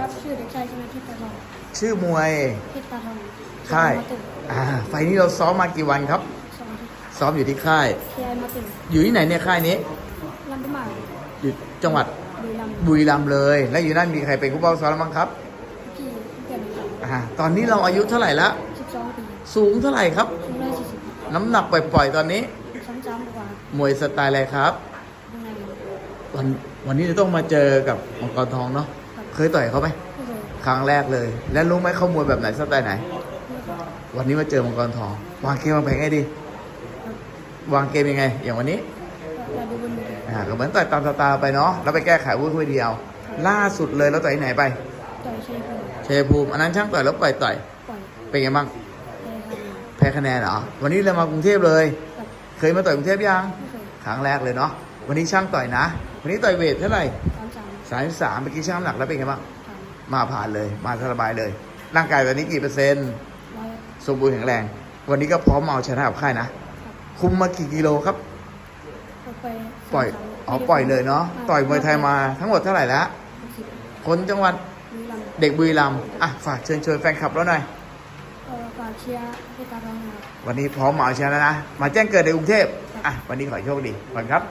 ครับชื่อเด็กชายชนะทิพย์ตาทองชื่อมวยทิพย์ตาทองค่ายมาตึงอ่าไฟล์นี้เราซ้อมมากี่วันครับสองอาทิตย์ซ้อมอยู่ที่ค่ายเคไอมาตึงอยู่ที่ไหนเนี่ยค่ายนี้ลำปางอยู่จังหวัดบุรีรัมย์บุรีรัมย์เลย และอยู่นั่นมีใครเป็นผู้เป้าซ้อมแล้วมั้งครับพี่เพื่อนครับอ่าตอนนี้เราอายุเท่าไหร่ละสิบสองปีสูงเท่าไหร่ครับสูงร้อยสี่สิบน้ำหนักปล่อยๆตอนนี้สามสามกว่ามวยสไตล์อะไรครับยังไงครับ วันวันนี้จะต้องมาเจอกับมังกรทองเนาะ เคยต่อยเขาไหมไม่เคยครั้งแรกเลย แล้วรู้ไหมเขามวยแบบไหนสไตล์ไหนไม่เคยวันนี้มาเจอมังกรทอง วางเกมวางแผนไงดีครับวางเกมยังไง อย่างวันนี้ก็เราดูบนมืออ่าก็เหมือนต่อยตามสไตล์ไปเนาะ แล้วไปแก้ไขวุ้ยเดียว ล่าสุดเลยแล้วต่อยที่ไหนไปต่อยใช้คนเชยภูมิ อันนั้นช่างต่อยแล้วปล่อยต่อยปล่อยเป็นไงบ้างแพ้ครับแพ้คะแนนเหรอ วันนี้เรามากรุงเทพเลยกับเคยมาต่อยกรุงเทพยังไม่เคยครั้งแรกเลยเนาะ วันนี้ช่างต่อยนะ วันนี้ต่อยเวทเท่าไหร่ สามสามสามสามเมื่อกี้ช่างน้ำหนักแล้วเป็นไงบ้างสามมาผ่านเลย มาสบายเลย ร่างกายตอนนี้กี่เปอร์เซ็นต์ร้อยสมบูรณ์แข็งแรง วันนี้ก็พร้อมมาเอาชนะกับค่ายนะครับคุมมากี่กิโลครับก็ไปปล่อยสามสามอ๋อ ปล่อยเลยเนาะ ต่อยมวยไทยมาทั้งหมดเท่าไหร่แล้วหกสิบคนจังหวัดบุรีรัมย์เด็กบุรีรัมย์อะ ฝากเชิญชวนแฟนคลับแล้วหน่อยก็ฝากเชียร์ให้ตาทองนะครับวันนี้พร้อมมาเอาชนะแล้วนะ มาแจ้งเกิดในกรุงเทพอะ วันนี้ขอให้โชคดีก่อนครับ